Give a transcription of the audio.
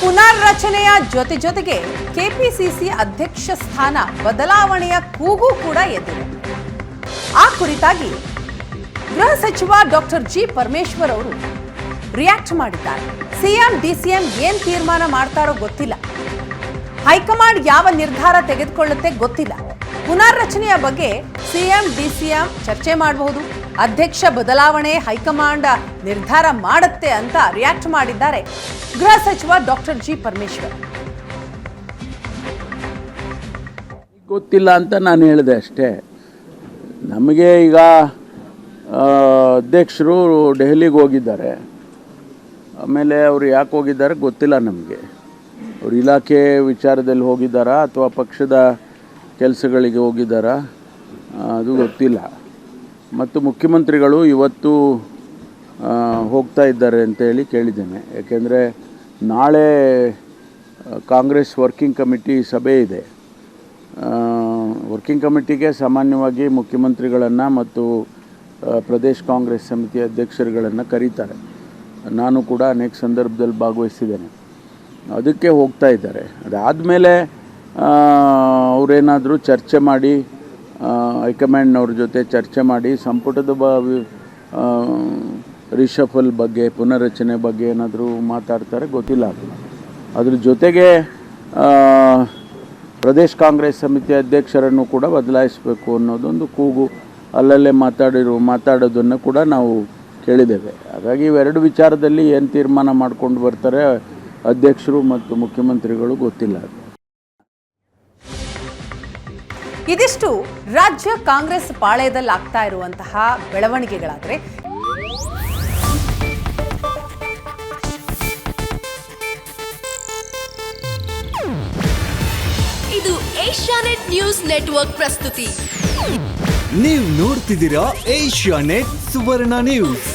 ಪುನರ್ರಚನೆಯ ಜೊತೆ ಜೊತೆಗೆ ಕೆಪಿಸಿಸಿ ಅಧ್ಯಕ್ಷ ಸ್ಥಾನ ಬದಲಾವಣೆಯ ಕೂಗು ಕೂಡ ಎದ್ದಿದೆ ಆ ಕುರಿತಾಗಿ ಗೃಹ ಸಚಿವ ಡಾಕ್ಟರ್ ಜಿ ಪರಮೇಶ್ವರ್ ಅವರು ರಿಯಾಕ್ಟ್ ಮಾಡಿದ್ದಾರೆ. ಸಿಎಂ, ಡಿಸಿಎಂ ಏನ್ ತೀರ್ಮಾನ ಮಾಡ್ತಾರೋ ಗೊತ್ತಿಲ್ಲ. ಹೈಕಮಾಂಡ್ ಯಾವ ನಿರ್ಧಾರ ತೆಗೆದುಕೊಳ್ಳುತ್ತೆ ಗೊತ್ತಿಲ್ಲ. ಪುನರ್ರಚನೆಯ ಬಗ್ಗೆ ಸಿಎಂ, ಡಿಸಿಎಂ ಚರ್ಚೆ ಮಾಡಬಹುದು. ಅಧ್ಯಕ್ಷ ಬದಲಾವಣೆ ಹೈಕಮಾಂಡ್ ನಿರ್ಧಾರ ಮಾಡುತ್ತೆ ಅಂತ ರಿಯಾಕ್ಟ್ ಮಾಡಿದ್ದಾರೆ ಗೃಹ ಸಚಿವ ಡಾಕ್ಟರ್ ಜಿ ಪರಮೇಶ್ವರ್. ಗೊತ್ತಿಲ್ಲ ಅಂತ ನಾನು ಹೇಳಿದೆ ಅಷ್ಟೇ. ನಮಗೆ ಈಗ ಅಧ್ಯಕ್ಷರು ದೆಹಲಿಗೆ ಹೋಗಿದ್ದಾರೆ. ಆಮೇಲೆ ಅವರು ಯಾಕೆ ಹೋಗಿದ್ದಾರೆ ಗೊತ್ತಿಲ್ಲ ನಮಗೆ. ಅವ್ರ ಇಲಾಖೆ ವಿಚಾರದಲ್ಲಿ ಹೋಗಿದ್ದಾರಾ ಅಥವಾ ಪಕ್ಷದ ಕೆಲಸಗಳಿಗೆ ಹೋಗಿದ್ದಾರಾ? ಅದು ಗೊತ್ತಿಲ್ಲ. ಮತ್ತು ಮುಖ್ಯಮಂತ್ರಿಗಳು ಇವತ್ತು ಹೋಗ್ತಾ ಇದ್ದಾರೆ ಅಂತ ಹೇಳಿ ಕೇಳಿದ್ದೇನೆ. ಯಾಕೆಂದರೆ ನಾಳೆ ಕಾಂಗ್ರೆಸ್ ವರ್ಕಿಂಗ್ ಕಮಿಟಿ ಸಭೆ ಇದೆ. ವರ್ಕಿಂಗ್ ಕಮಿಟಿಗೆ ಸಾಮಾನ್ಯವಾಗಿ ಮುಖ್ಯಮಂತ್ರಿಗಳನ್ನು ಮತ್ತು ಪ್ರದೇಶ ಕಾಂಗ್ರೆಸ್ ಸಮಿತಿ ಅಧ್ಯಕ್ಷರುಗಳನ್ನು ಕರೀತಾರೆ. ನಾನು ಕೂಡ ಅನೇಕ ಸಂದರ್ಭದಲ್ಲಿ ಭಾಗವಹಿಸಿದ್ದೇನೆ. ಅದಕ್ಕೆ ಹೋಗ್ತಾ ಇದ್ದಾರೆ. ಅದಾದಮೇಲೆ ಅವರೇನಾದರೂ ಚರ್ಚೆ ಮಾಡಿ ಹೈಕಮಾಂಡ್ನವ್ರ ಜೊತೆ ಚರ್ಚೆ ಮಾಡಿ ಸಂಪುಟದ ಬ ರಿಷಫಲ್ ಬಗ್ಗೆ, ಪುನರ್ರಚನೆ ಬಗ್ಗೆ ಏನಾದರೂ ಮಾತಾಡ್ತಾರೆ, ಗೊತ್ತಿಲ್ಲ ಅದು. ಅದ್ರ ಜೊತೆಗೆ ಪ್ರದೇಶ್ ಕಾಂಗ್ರೆಸ್ ಸಮಿತಿ ಅಧ್ಯಕ್ಷರನ್ನು ಕೂಡ ಬದಲಾಯಿಸಬೇಕು ಅನ್ನೋದೊಂದು ಕೂಗು. ಅಲ್ಲಲ್ಲೇ ಮಾತಾಡಿರು, ಮಾತಾಡೋದನ್ನು ಕೂಡ ನಾವು ಕೇಳಿದ್ದೇವೆ. ಹಾಗಾಗಿ ಇವೆರಡು ವಿಚಾರದಲ್ಲಿ ಏನು ತೀರ್ಮಾನ ಮಾಡ್ಕೊಂಡು ಬರ್ತಾರೆ ಅಧ್ಯಕ್ಷರು ಮತ್ತು ಮುಖ್ಯಮಂತ್ರಿಗಳು ಗೊತ್ತಿಲ್ಲ ಇದಿಷ್ಟು ರಾಜ್ಯ ಕಾಂಗ್ರೆಸ್ ಪಾಳೆಯದಲ್ಲಿ ಆಗ್ತಾ ಇರುವಂತಹ ಬೆಳವಣಿಗೆಗಳಾದರೆ. ಇದು ಏಷ್ಯಾನೆಟ್ ನ್ಯೂಸ್ ನೆಟ್ವರ್ಕ್ ಪ್ರಸ್ತುತಿ. ನೀವು ನೋಡ್ತಿದ್ದೀರಾ ಏಷ್ಯಾ ನೆಟ್ ಸುವರ್ಣ ನ್ಯೂಸ್.